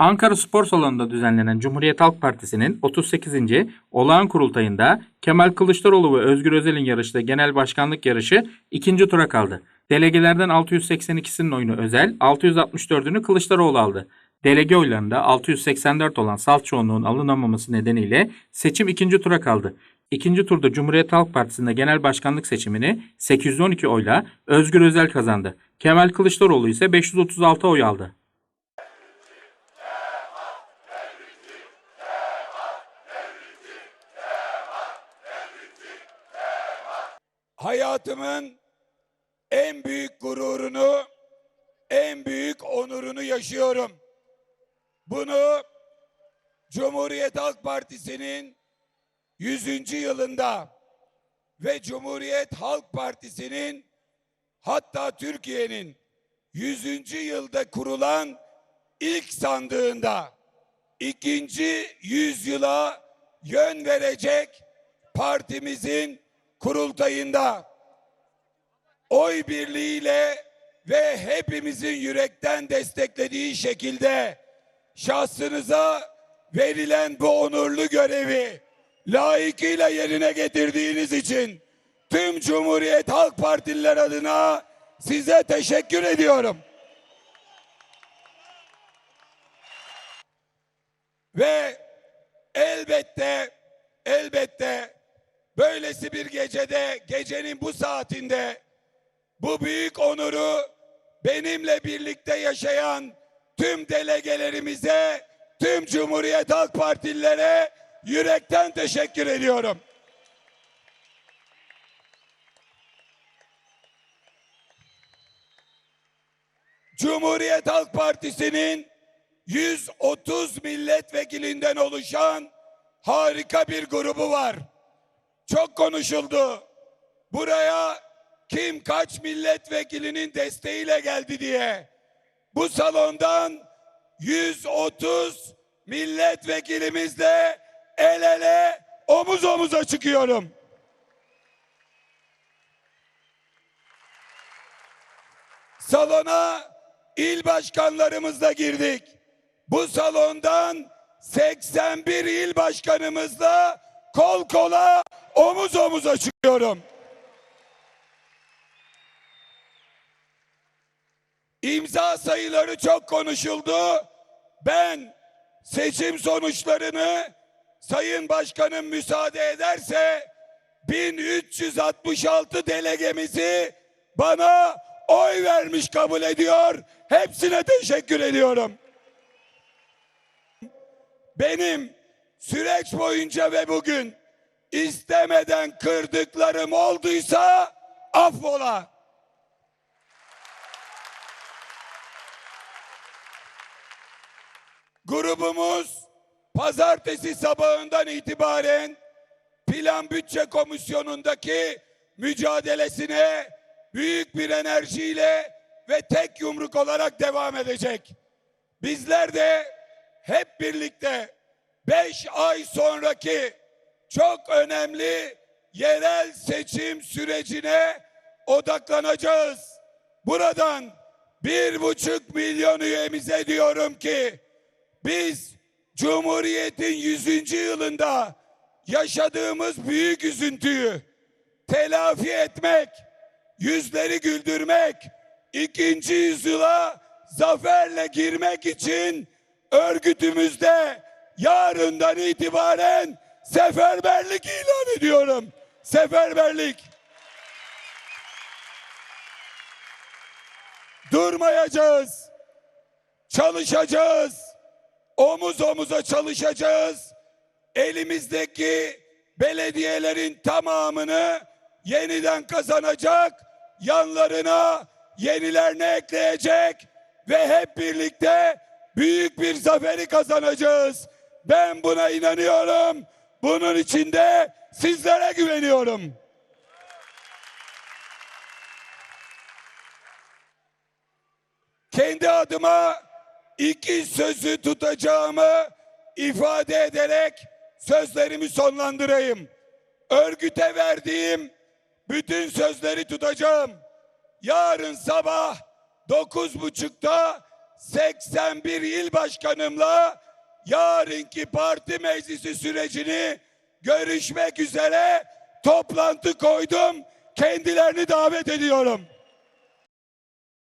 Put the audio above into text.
Ankara Spor Salonu'nda düzenlenen Cumhuriyet Halk Partisi'nin 38. olağan kurultayında Kemal Kılıçdaroğlu ve Özgür Özel'in yarıştığı genel başkanlık yarışı ikinci tura kaldı. Delegelerden 682'sinin oyunu Özel, 664'ünü Kılıçdaroğlu aldı. Delege oylarında 684 olan salt çoğunluğun alınamaması nedeniyle seçim ikinci tura kaldı. İkinci turda Cumhuriyet Halk Partisi'nde genel başkanlık seçimini 812 oyla Özgür Özel kazandı. Kemal Kılıçdaroğlu ise 536 oy aldı. Hayatımın en büyük gururunu, en büyük onurunu yaşıyorum. Bunu Cumhuriyet Halk Partisi'nin 100. yılında ve Cumhuriyet Halk Partisi'nin hatta Türkiye'nin 100. yılda kurulan ilk sandığında ikinci yüzyıla yön verecek partimizin kurultayında oy birliğiyle ve hepimizin yürekten desteklediği şekilde şahsınıza verilen bu onurlu görevi layıkıyla yerine getirdiğiniz için tüm Cumhuriyet Halk Partililer adına size teşekkür ediyorum. Ve elbette elbette böylesi bir gecede gecenin bu saatinde bu büyük onuru benimle birlikte yaşayan tüm delegelerimize, tüm Cumhuriyet Halk Partililere yürekten teşekkür ediyorum. Cumhuriyet Halk Partisi'nin 130 milletvekilinden oluşan harika bir grubu var. Çok konuşuldu. Buraya kim kaç milletvekilinin desteğiyle geldi diye. Bu salondan 130 milletvekilimizle el ele omuz omuza çıkıyorum. Salona il başkanlarımızla girdik. Bu salondan 81 il başkanımızla kol kola omuz omuza çıkıyorum. İmza sayıları çok konuşuldu. Ben seçim sonuçlarını Sayın Başkanım müsaade ederse 1366 delegemizi bana oy vermiş kabul ediyor. Hepsine teşekkür ediyorum. Benim süreç boyunca ve bugün istemeden kırdıklarım olduysa affola. Grubumuz pazartesi sabahından itibaren Plan Bütçe Komisyonu'ndaki mücadelesine büyük bir enerjiyle ve tek yumruk olarak devam edecek. Bizler de hep birlikte beş ay sonraki çok önemli yerel seçim sürecine odaklanacağız. Buradan bir buçuk milyon üyemize diyorum ki biz Cumhuriyet'in 100. yılında yaşadığımız büyük üzüntüyü telafi etmek, yüzleri güldürmek, ikinci yüzyıla zaferle girmek için örgütümüzde yarından itibaren seferberlik ilan ediyorum. Seferberlik. Durmayacağız. Çalışacağız. Omuz omuza çalışacağız. Elimizdeki belediyelerin tamamını yeniden kazanacak, yanlarına yenilerini ekleyecek ve hep birlikte büyük bir zaferi kazanacağız. Ben buna inanıyorum. Bunun için de sizlere güveniyorum. Kendi adıma iki sözü tutacağımı ifade ederek sözlerimi sonlandırayım. Örgüte verdiğim bütün sözleri tutacağım. Yarın sabah dokuz buçukta 81 il başkanımla yarınki parti meclisi sürecini görüşmek üzere toplantı koydum. Kendilerini davet ediyorum.